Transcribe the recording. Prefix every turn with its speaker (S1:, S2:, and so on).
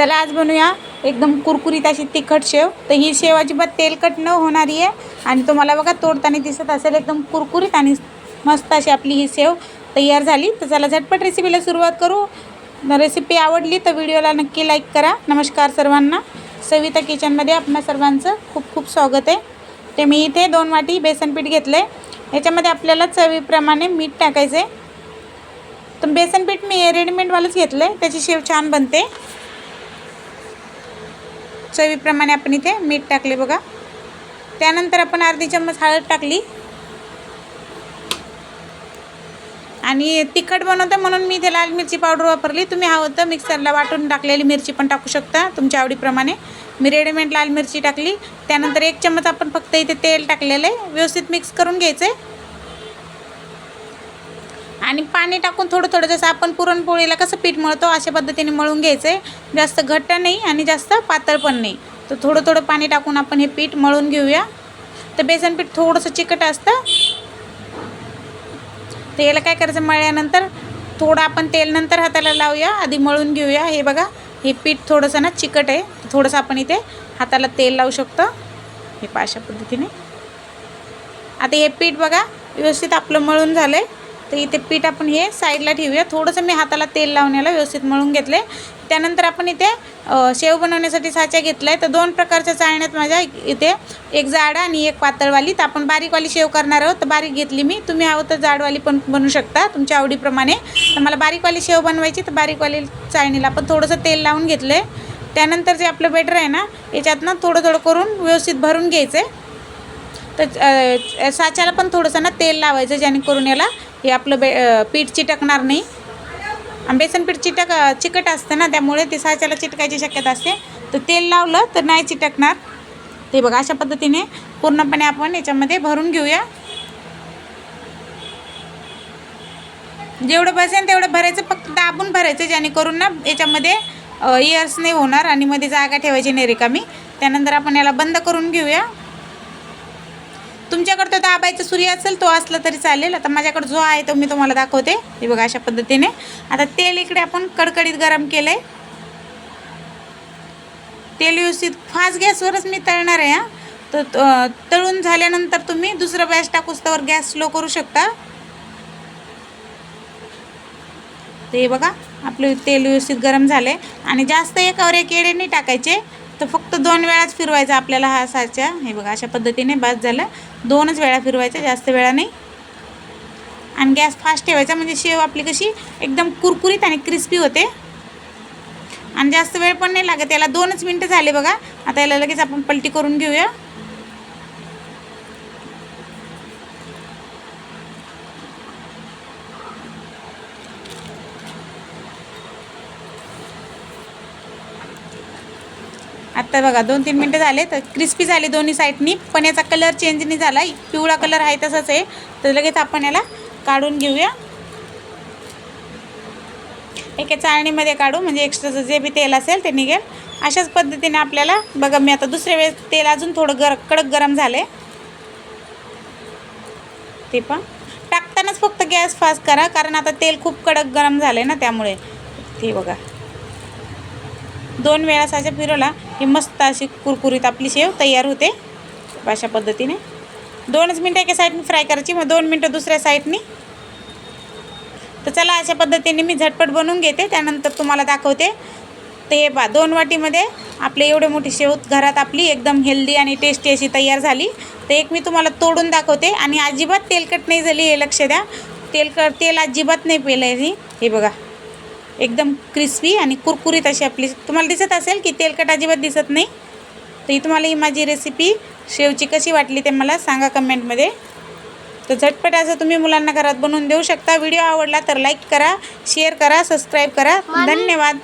S1: चला आज बनवूया एकदम कुरकुरीत अशी तिखट शेव. तर ही शेव अजिबात तेलकट न होणारी आहे. आणि तुम्हाला बघा तोडताना दिसत असेल एकदम कुरकुरीत आणि मस्त अशी आपली ही शेव तयार झाली. तर चला झटपट रेसिपीला सुरुवात करू. रेसिपी आवडली तर व्हिडिओला नक्की लाईक करा. नमस्कार सर्वांना. सविता किचनमध्ये आपणा सर्वांचं खूप खूप स्वागत आहे. ते मी इथे दोन वाटी बेसनपीठ घेतलं आहे याच्यामध्ये आपल्याला चवीप्रमाणे मीठ टाकायचं आहे तर बेसनपीठ मी रेडीमेडवालंच घेतलं आहे त्याची शेव छान बनते. चवीप्रमाणे आपण इथे मीठ टाकले बघा. त्यानंतर आपण अर्धी चम्मच हळद टाकली. आणि तिखट बनवतं म्हणून मी इथे लाल मिरची पावडर वापरली. तुम्ही हवं तर मिक्सरला वाटून टाकलेली मिरची पण टाकू शकता तुमच्या आवडीप्रमाणे. मी रेडीमेड लाल मिरची टाकली. त्यानंतर एक चम्मच आपण फक्त इथे तेल टाकलेलं आहे. व्यवस्थित मिक्स करून घ्यायचं आहे आणि पाणी टाकून थोडं थोडं जसं आपण पुरणपोळीला कसं पीठ मळतो अशा पद्धतीने मळून घ्यायचं आहे जास्त घट्ट नाही आणि जास्त पातळ पण नाही. तर थोडं थोडं पाणी टाकून आपण हे पीठ मळून घेऊया. तर बेसन पीठ थोडंसं चिकट असतं. तर याला काय करायचं मळल्यानंतर थोडं आपण तेल नंतर हाताला लावूया. आधी मळून घेऊया. हे बघा हे पीठ थोडंसं ना चिकट आहे. थोडंसं आपण इथे हाताला तेल लावू शकतो. हे पाशा अशा पद्धतीने. आता हे पीठ बघा व्यवस्थित आपलं मळून झालं आहे तर इथे पीठ आपण हे साईडला ठेवूया. थोडंसं मी हाताला तेल लावण्याला व्यवस्थित मळून घेतले. त्यानंतर आपण इथे शेव बनवण्यासाठी साचा घेतला आहे तर दोन प्रकारच्या चाळण्यात माझ्या इथे एक जाड आणि एक पातळवाली. तर आपण बारीकवाली शेव करणार आहोत. तर बारीक घेतली मी. तुम्ही आहो तर जाडवाली पण बनवू शकता तुमच्या आवडीप्रमाणे. तर मला बारीकवाली शेव बनवायची. तर बारीकवाली चाळणीला आपण थोडंसं तेल लावून घेतलं आहे त्यानंतर जे आपलं बेटर आहे ना याच्यात ना थोडं थोडं करून व्यवस्थित भरून घ्यायचं आहे तर साच्याला पण थोडंसं ना तेल लावायचं जेणेकरून याला हे आपलं बे पीठ चिटकणार नाही. बेसन पीठ चिटक चिकट असतं ना त्यामुळे ते साच्याला चिटकायची शक्यता असते. तर तेल लावलं तर नाही चिटकणार. ते बघा अशा पद्धतीने पूर्णपणे आपण याच्यामध्ये भरून घेऊया. जेवढं बसेल तेवढं भरायचं फक्त दाबून भरायचं जेणेकरून ना याच्यामध्ये इयर्स नाही होणार आणि मध्ये जागा ठेवायची नाही रिकामी. त्यानंतर आपण याला बंद करून घेऊया. तुमच्याकडं तो दाबायचा सूर्य असेल तो असला तरी चालेल. आता माझ्याकडे जो आहे तो मी तुम्हाला दाखवते. हे बघा अशा पद्धतीने. आता तेल इकडे आपण कडकडीत गरम केलं आहे तेल व्यवस्थित फास्ट गॅसवरच मी तळणार आहे हां. तर त- तळून झाल्यानंतर तुम्ही दुसरं गॅस टाकूस त्यावर गॅस स्लो करू शकता. ते बघा आपलं तेल व्यवस्थित गरम झालं आहे आणि जास्त एकावर एक येडे नाही टाकायचे. फक्त दोन वेळाच फिरवायचा आपल्याला हा साच्या हे बघा अशा पद्धतीने बाद झालं. दोनच वेळा फिरवायचा जास्त वेळा नाही. आणि गॅस फास्ट ठेवायचा म्हणजे शेव आपली कशी एकदम कुरकुरीत आणि क्रिस्पी होते. आणि जास्त वेळ पण नाही लागत याला दोनच मिनटं झाले बघा. आता याला लगेच आपण पलटी करून घेऊया. तर बघा दोन तीन मिनटं झाले तर क्रिस्पी झाले दोन्ही साईडनी पण याचा कलर चेंज नाही झाला. पिवळा कलर आहे तसाच आहे. तर लगेच आपण याला काढून घेऊया. एका चाळणीमध्ये काढू म्हणजे एक्स्ट्राचं जे बी तेल असेल ते निघेल. अशाच पद्धतीने आपल्याला बघा मी आता दुसऱ्या वेळेस तेल अजून थोडं गर कडक गरम झाले ते पण. टाकतानाच फक्त गॅस फास्ट करा कारण आता तेल खूप कडक गरम झालं ना त्यामुळे. ते बघा. दोन वेळा साच्या फिरवला ही मस्त अशी कुरकुरीत आपली शेव तयार होते. अशा पद्धतीने. दोनच मिनटं एका साईडने फ्राय करायची मग दोन मिनटं दुसऱ्या साईडनी तर चला अशा पद्धतीने मी झटपट बनवून घेते. त्यानंतर तुम्हाला दाखवते. तर हे पा दोन वाटीमध्ये आपले एवढे मोठी शेव घरात आपली एकदम हेल्दी आणि टेस्टी अशी तयार झाली. तर एक मी तुम्हाला तोडून दाखवते. आणि अजिबात तेलकट नाही झाली हे लक्ष द्या. तेलकट तेल अजिबात नाही पेलं हे बघा. एकदम क्रिस्पी आणि कुरकुरीत अशी आपली. तुम्हाला दिसत असेल की तेलकट अजिबात दिसत नाही. तर ही तुम्हाला ही माझी रेसिपी शेवची कशी वाटली ते मला सांगा कमेंटमध्ये तर झटपट असं तुम्ही मुलांना घरात बनवून देऊ शकता. व्हिडिओ आवडला तर लाईक करा शेअर करा सबस्क्राईब करा. धन्यवाद.